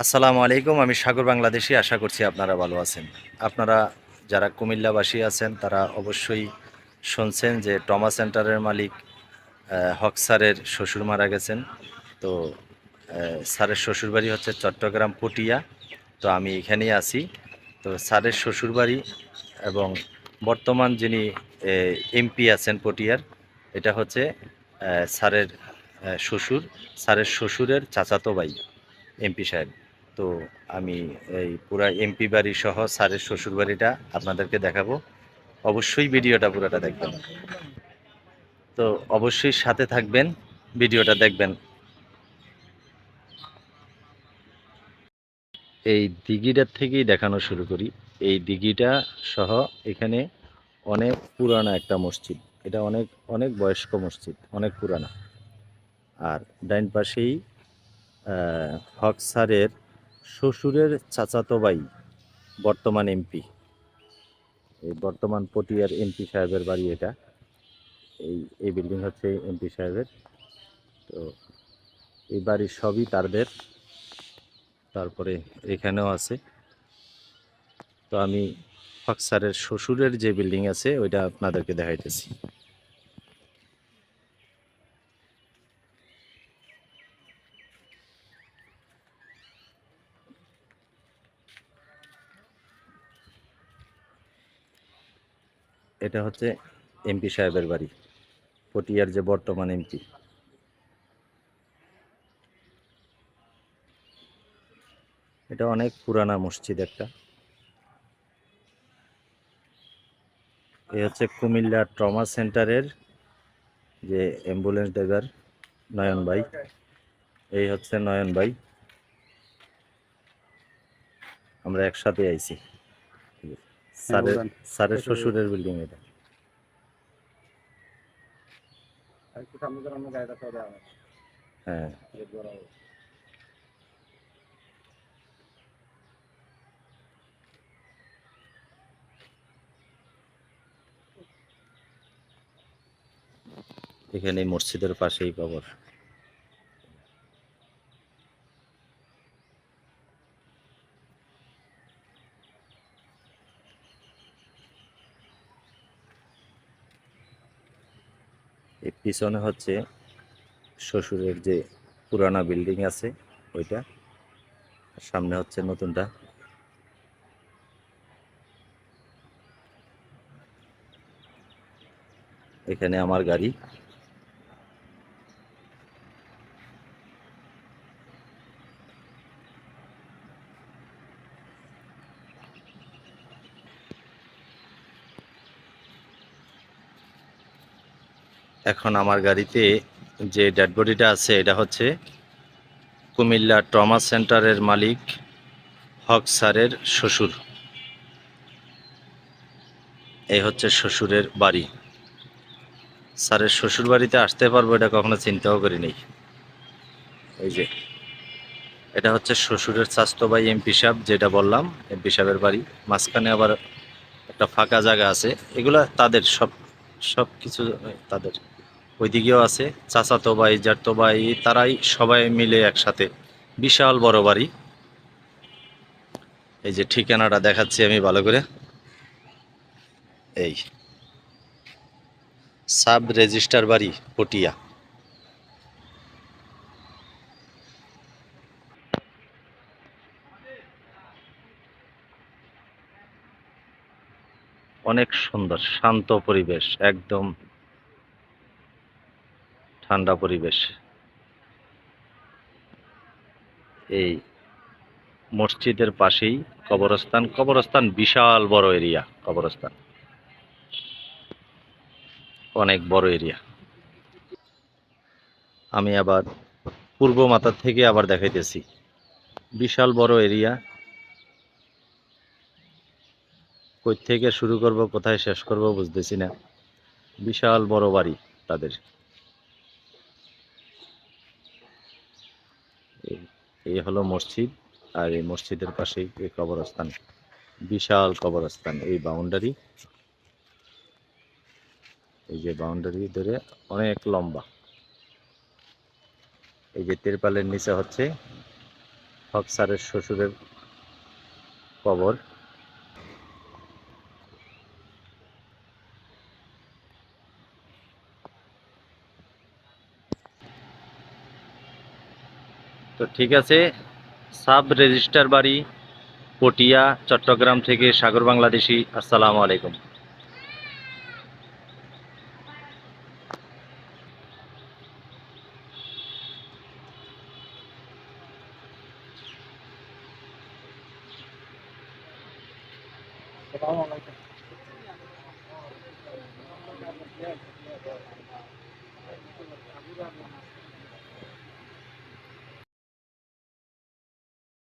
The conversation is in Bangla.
আসসালামু আলাইকুম, আমি সাগর বাংলাদেশি, আশা করছি আপনারা ভালো আছেন। আপনারা যারা কুমিল্লাবাসী আছেন, তারা অবশ্যই শুনছেন যে টমা সেন্টারের মালিক হক স্যারের শ্বশুর মারা গেছেন। তো স্যারের শ্বশুরবাড়ি হচ্ছে চট্টগ্রাম পটিয়া। তো আমি এখানেই আছি। তো স্যারের শ্বশুরবাড়ি এবং বর্তমান যিনি এমপি আছেন পটিয়ার, এটা হচ্ছে স্যারের শ্বশুর, স্যারের শ্বশুরের চাচাতো ভাই, এমপি সাহেব। তো আমি এই পুরা এমপি বাড়ি সহ স্যারের শ্বশুর বাড়িটা আপনাদেরকে দেখাবো। অবশ্যই ভিডিওটা পুরোটা দেখবেন। তো অবশ্যই সাথে থাকবেন, ভিডিওটা দেখবেন। এই দিঘিটার থেকেই দেখানো শুরু করি। এই দিঘিটা সহ এখানে অনেক পুরানা একটা মসজিদ। এটা অনেক অনেক বয়স্ক মসজিদ, অনেক পুরানা। আর ডাইন পাশেই হক স্যারের শ্বশুরের চাচাতো ভাই, বর্তমান এমপি। এই বর্তমান পটিয়ার এমপি সাহেবের বাড়ি এটা। এই এই বিল্ডিং হচ্ছে এমপি সাহেবের। তো এই বাড়ির সবই তাদের তারপরে এখানেও আছে। তো আমি হক স্যারের শ্বশুরের যে বিল্ডিং আছে, ওইটা আপনাদেরকে দেখাইতেছি। এটা হচ্ছে এমপি সাহেবের বাড়ি, পটিয়ার যে বর্তমান এমপি। এটা অনেক পুরানা মসজিদ একটা। এই হচ্ছে কুমিল্লা ট্রমা সেন্টারের যে অ্যাম্বুলেন্স ড্রাইভার নয়ন ভাই। এই হচ্ছে নয়ন ভাই। আমরা একসাথে আইছি। স্যারের স্যারের শ্বশুরের বিল্ডিং এটা। হ্যাঁ। এখানে মসজিদের পাশেই কবর। পিছনে হচ্ছে শ্বশুরের যে পুরানা বিল্ডিং আছে ওইটা। সামনে হচ্ছে নতুনটা। এখানে আমার গাড়ি। এখন আমার গাড়িতে যে ডেড বডিটা আছে, এটা হচ্ছে কুমিল্লা ট্রমা সেন্টারের মালিক হক স্যারের শ্বশুর। এই হচ্ছে শ্বশুরের বাড়ি। স্যারের শ্বশুর বাড়িতে আসতে পারব এটা কখনো চিন্তাও করি নাই এই যে, এটা হচ্ছে শ্বশুরের স্বাস্থ্য ভাই এমপি সাহেব, যেটা বললাম এমপি সাহেবের বাড়ি। মাঝখানে আবার একটা ফাঁকা জায়গা আছে। এগুলা তাদের, সব সব কিছু তাদের। ওইদিকেও আছে চাচাতো ভাই জাতো ভাই, তারাই সবাই মিলে একসাথে। বিশাল বড় বাড়ি। এই যে ঠিকানাটা দেখাচ্ছি আমি ভালো করে। এই। সাব রেজিস্টার বাড়ি, পটিয়া। অনেক সুন্দর, শান্ত পরিবেশ, একদম ঠান্ডা পরিবেশ। এই মসজিদের পাশেই কবরস্থান কবরস্থান বিশাল বড় এরিয়া, কবরস্থান। অনেক বড় এরিয়া। আমি আবার পূর্ব মাথার থেকে আবার দেখাইতেছি। বিশাল বড় এরিয়া। কই থেকে শুরু করব, কোথায় শেষ করব বুঝতেছি না। বিশাল বড় বাড়ি তাদের। এই- হলো মসজিদ, আর এই মসজিদের পাশেই এই কবরস্থান। বিশাল কবরস্থান, এই বাউন্ডারি। এই যে বাউন্ডারি ধরে অনেক লম্বা। এই যে তেরপালের নিচে হচ্ছে হকসারের শ্বশুরের কবর। তো ঠিক আছে, সাব রেজিস্টার বাড়ি পটিয়া, চট্টগ্রাম থেকে সাগর বাংলাদেশি, আসসালামু আলাইকুম। আসসালামু আলাইকুম।